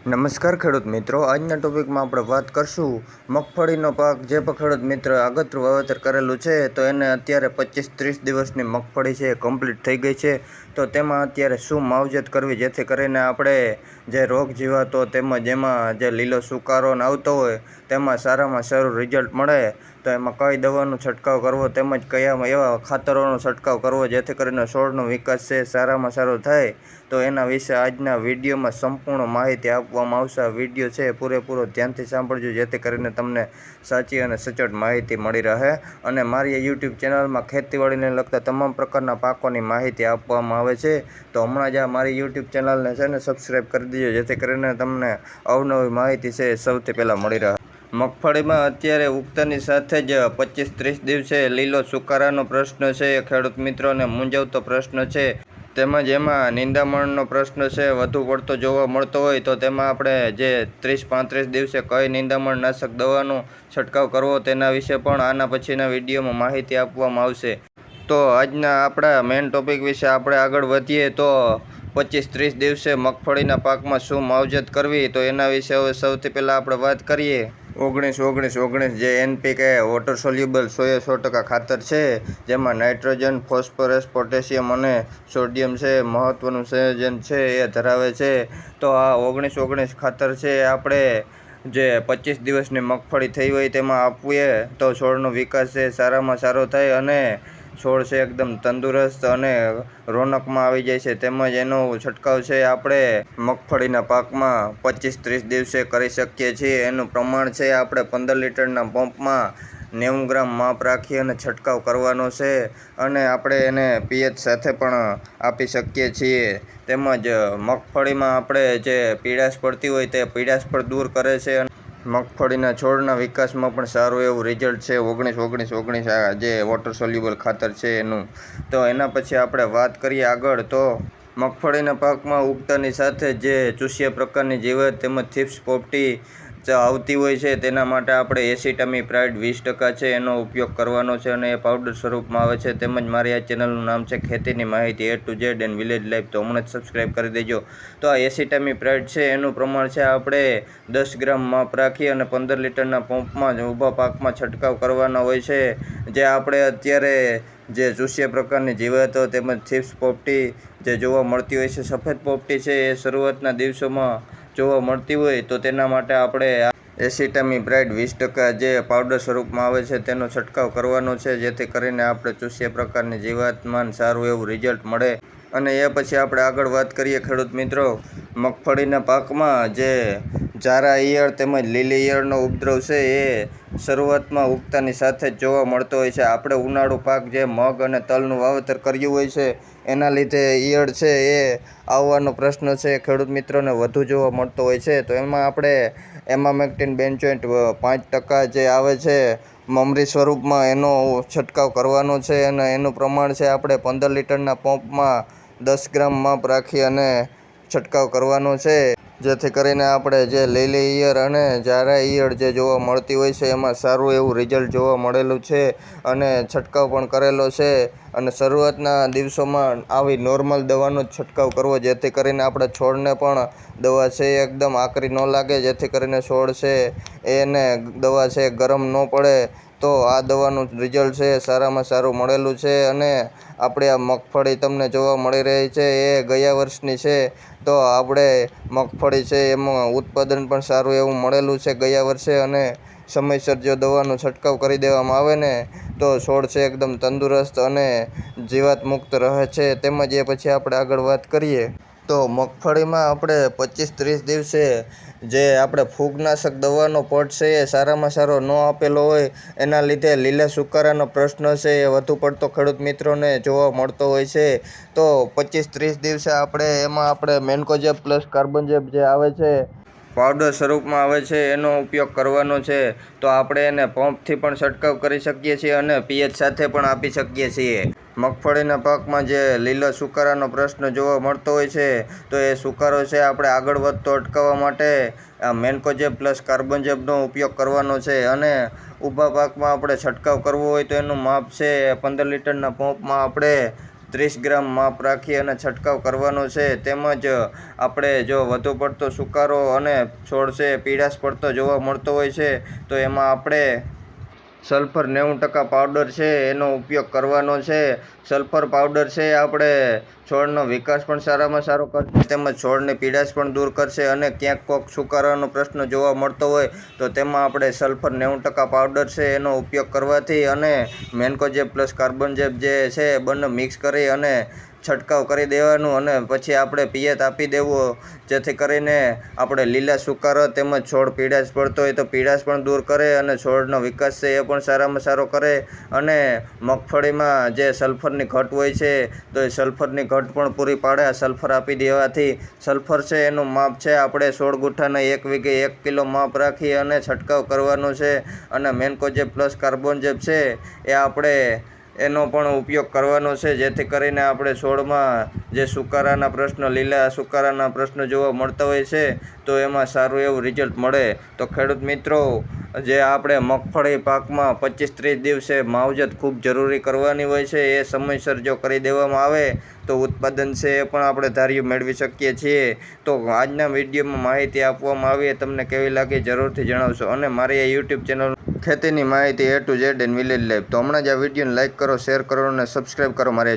નમસ્કાર ખેડૂત મિત્રો. આજના ટોપિકમાં આપણે વાત કરશું મગફળીનો પાક. જે ખેડૂત મિત્ર આગતરું વાવેતર કરેલું છે, તો એને અત્યારે પચીસ ત્રીસ દિવસની મગફળી છે એ કમ્પ્લીટ થઈ ગઈ છે. તો તેમાં અત્યારે શું માવજત કરવી? જેથી કરીને આપણે જે રોગ જીવાતો તેમજ એમાં જે લીલો સુકારો આવતો હોય, તેમાં સારામાં સારું રિઝલ્ટ મળે. તો એમાં કઈ દવાનો છંટકાવ કરવો તેમજ કયા એવા ખાતરોનો છંટકાવ કરવો જેથી કરીને છોડનો વિકાસ છે, સારામાં સારો થાય. તો એના વિશે આજના વિડીયોમાં સંપૂર્ણ માહિતી આપવામાં આવશે. વીડિયો છે પૂરેપૂરો ધ્યાનથી સાંભળજો, જેથી કરીને તમને સાચી અને સચોટ માહિતી મળી રહે. અને મારી યુટ્યુબ ચેનલમાં ખેતીવાડીને લગતા તમામ પ્રકારના પાકોની માહિતી આપવામાં આવે છે, તો હમણાં જ આ મારી યુટ્યુબ ચેનલને છે ને સબસ્ક્રાઈબ કરી દેજો, જેથી કરીને તમને અવનવી માહિતી છે સૌથી પહેલાં મળી રહે. મગફળીમાં અત્યારે ઉગતાની સાથે જ પચીસ ત્રીસ દિવસે લીલો સુકારાનો પ્રશ્ન છે ખેડૂત મિત્રોને મૂંઝવતો પ્રશ્ન છે. તેમજ એમાં નિંદામણનો પ્રશ્ન છે, વધુ પડતો જોવા મળતો હોય તો તેમાં આપણે જે ત્રીસ પાંત્રીસ દિવસે કઈ નિંદામણ નાશક દવાનો છંટકાવ કરવો તેના વિશે પણ આના પછીના વિડીયોમાં માહિતી આપવામાં આવશે. તો આજના આપણા મેઇન ટોપિક વિશે આપણે આગળ વધીએ તો પચીસ ત્રીસ દિવસે મગફળીના પાકમાં શું માવજત કરવી તો એના વિશે હવે સૌથી પહેલાં આપણે વાત કરીએ. ઓગણીસ ઓગણીસ ઓગણીસ જે એનપીકે વોટર સોલ્યુબલ સોએ સો ટકા ખાતર છે, જેમાં નાઇટ્રોજન, ફોસ્ફરસ, પોટેશિયમ અને સોડિયમ છે મહત્ત્વનું સંયોજન છે એ ધરાવે છે. તો આ ઓગણીસ ઓગણીસ ખાતર છે આપણે જે પચીસ દિવસની મગફળી થઈ હોય તેમાં આપવીએ તો છોડનો વિકાસ છે, સારામાં સારો થાય અને છોડ છે એકદમ તંદુરસ્ત અને રોનકમાં આવી જાય છે. તેમજ એનો છંટકાવ છે આપણે મગફળીના પાકમાં પચીસ ત્રીસ દિવસે કરી શકીએ છીએ. એનું પ્રમાણ છે આપણે પંદર લીટરના પંપમાં નેવું ગ્રામ માપ રાખી અને છંટકાવ કરવાનો છે અને આપણે એને પીએચ સાથે પણ આપી શકીએ છીએ. તેમજ મગફળીમાં આપણે જે પીડાશ પડતી હોય તે પીડાશ પણ દૂર કરે છે મગફળીના છોડના વિકાસમાં પણ સારું એવું રિઝલ્ટ છે. ઓગણીસ ઓગણીસ ઓગણીસ આ જે વોટર સોલ્યુબલ ખાતર છે એનું. તો એના પછી આપણે વાત કરીએ આગળ, તો મગફળીના પાકમાં ઉગતાની સાથે જે ચૂસ્યા પ્રકારની જીવત તેમજ થીપ્સ પોપટી આવતી હોય છે. તેના માટે આપણે એસિટામી પ્રાઇડ વીસ ટકા છે, એનો ઉપયોગ કરવાનો છે અને એ પાવડર સ્વરૂપમાં આવે છે. તેમજ મારી આ ચેનલનું નામ છે ખેતીની માહિતી A to Z and village life. તો હમણાં જ સબસ્ક્રાઈબ કરી દેજો. તો આ એસિટામી પ્રાઇડ છે, એનું પ્રમાણ છે આપણે દસ ગ્રામ માપ રાખી અને પંદર લીટરના પંપમાં ઊભા પાકમાં છંટકાવ કરવાનો હોય છે. જે આપણે અત્યારે જે ચૂસ્ય પ્રકારની જીવાતો તેમજ થીપ્સ પોપટી જે જોવા મળતી હોય છે, સફેદ પોપટી છે, એ શરૂઆતના દિવસોમાં જોવા મળતી હોય તો તેના માટે આપણે એસિટામી બ્રાઇડ વીસ ટકા જે પાવડર સ્વરૂપમાં આવે છે તેનો છંટકાવ કરવાનો છે, જેથી કરીને આપણે ચૂસ્યા પ્રકારની જીવાતમાં સારું એવું રિઝલ્ટ મળે. અને એ પછી આપણે આગળ વાત કરીએ ખેડૂત મિત્રો, મગફળીના પાકમાં જે ઝારા ઈયળ તેમજ લીલી ઈયળનો ઉપદ્રવ છે એ શરૂઆતમાં ઉગતાની સાથે જ જોવા મળતો હોય છે. આપણે ઉનાળુ પાક જે મગ અને તલનું વાવેતર કર્યું હોય છે, એના લીધે ઈયળ છે એ આવવાનો પ્રશ્ન છે. ખેડૂત મિત્રોને વધુ જોવા મળતો હોય છે. તો એમાં આપણે એમામેક્ટિન બેન્ચોઇન્ટ પાંચ ટકા જે આવે છે, મમરી સ્વરૂપમાં એનો છંટકાવ કરવાનો છે અને એનું પ્રમાણ છે આપણે પંદર લીટરના પંપમાં દસ ગ્રામ માપ રાખી અને છંટકાવ કરવાનો છે. જેથી કરીને આપણે જે લીલી ઈયળ અને ઝારા ઈયળ જે જોવા મળતી હોય છે, એમાં સારું એવું રિઝલ્ટ જોવા મળેલું છે અને છંટકાવ પણ કરેલો છે. અને શરૂઆતના દિવસોમાં આવી નોર્મલ દવાનો છંટકાવ કરવો, જેથી કરીને આપણા છોડને પણ દવા છે એકદમ આકરી ન લાગે, જેથી કરીને છોડ છે એને દવા છે ગરમ ન પડે. તો આ દવાનું રિઝલ્ટ છે, સારામાં સારું મળેલું છે અને આપણે આ મગફળી તમને જોવા મળી રહી છે, એ ગયા વર્ષની છે. તો આપણે મગફળી છે, એમાં ઉત્પાદન પણ સારું એવું મળેલું છે ગયા વર્ષે અને સમયસર જો દવાનો છંટકાવ કરી દેવામાં આવે ને, તો છોડ છે એકદમ તંદુરસ્ત અને જીવાત મુક્ત રહે છે. તેમજ એ પછી આપણે આગળ વાત કરીએ. તો મગફળીમાં આપણે પચીસ ત્રીસ દિવસે જે આપણે ફૂગનાશક દવાનો પટ છે એ સારામાં સારો ન આપેલો હોય, એના લીધે લીલા સુકારાનો પ્રશ્ન છે એ વધુ પડતો ખેડૂત મિત્રોને જોવા મળતો હોય છે. તો પચીસ ત્રીસ દિવસે આપણે એમાં આપણે મેન્કોજેબ પ્લસ કાર્બનજેબ જે આવે છે પાવડર સ્વરૂપમાં આવે છે, એનો ઉપયોગ કરવાનો છે. તો આપણે એને પંપથી પણ છંટકાવ કરી શકીએ છીએ અને પીએચ સાથે પણ આપી શકીએ છીએ. મગફળીના પાકમાં જે લીલો સુકારાનો પ્રશ્ન જોવા મળતો હોય છે, તો એ સુકારો છે આપણે આગળ વધતો અટકાવવા માટે આ મેન્કોજેબ પ્લસ કાર્બનજેબનો ઉપયોગ કરવાનો છે અને ઊભા પાકમાં આપણે છંટકાવ કરવો હોય તો એનું માપ છે પંદર લીટરના પંપમાં આપણે ત્રીસ ગ્રામ માપ રાખી અને છંટકાવ કરવાનો છે. તેમજ આપણે જો વધુ પડતો સુકારો અને છોડ છે પીળાશ પડતો જોવા મળતો હોય છે, તો એમાં આપણે સલ્ફર નેવું ટકા પાવડર છે, એનો ઉપયોગ કરવાનો છે. સલ્ફર પાવડર છે, આપણે છોડનો વિકાસ પણ સારામાં સારો કરશે, તેમજ છોડની પીડાશ પણ દૂર કરશે, અને ક્યાંક કોક સુકારાનો પ્રશ્ન જોવા મળતો હોય, તો તેમાં આપણે સલ્ફર નેવું ટકા પાવડર છે, એનો ઉપયોગ કરવાથી, અને મેન્કોજેબ પ્લસ કાર્બનજેબ જે છે, બંને મિક્સ કરી અને છંટકાવ કરી દેવાનું અને પછી આપણે પિયત આપી દેવું, જેથી કરીને આપણે લીલા સુકારો તેમજ છોડ પીડાશ પડતો હોય તો પીડાશ પણ દૂર કરે અને છોડનો વિકાસ છે એ પણ સારામાં સારો કરે. અને મગફળીમાં જે સલ્ફરની ઘટ હોય છે, તો એ સલ્ફરની ઘટ પણ પૂરી પાડે સલ્ફર આપી દેવાથી સલ્ફર છે એનું માપ છે, આપણે સોળ ગુઠ્ઠાના એક વીઘે એક કિલો માપ રાખી અને છંટકાવ કરવાનો છે. અને મેનકોજેબ પ્લસ કાર્બોનજેબ છે, એ આપણે એનો પણ ઉપયોગ કરવાનો છે, જેથી કરીને આપણે છોડમાં જે સુકારાના પ્રશ્ન, લીલા સુકારાના પ્રશ્ન જોવા મળતા હોય છે, તો એમાં સારું એવું રિઝલ્ટ મળે. તો ખેડૂત મિત્રો જે આપણે મગફળી પાકમાં પચીસ ત્રીસ દિવસે માવજત ખૂબ જરૂરી કરવાની હોય છે, એ સમયસર જો કરી દેવામાં આવે તો ઉત્પાદન છે એ પણ આપણે ધાર્યું મેળવી શકીએ છીએ. તો આજના વિડીયોમાં માહિતી આપવામાં આવી તમને કેવી લાગી જરૂરથી જણાવશો. અને મારી આ યુટ્યુબ ચેનલ ખેતીની માહિતી A to Z and village life તો હમણાં જ આ વિડીયોને લાઇક કરો, શેર કરો અને સબસ્ક્રાઈબ કરો મારે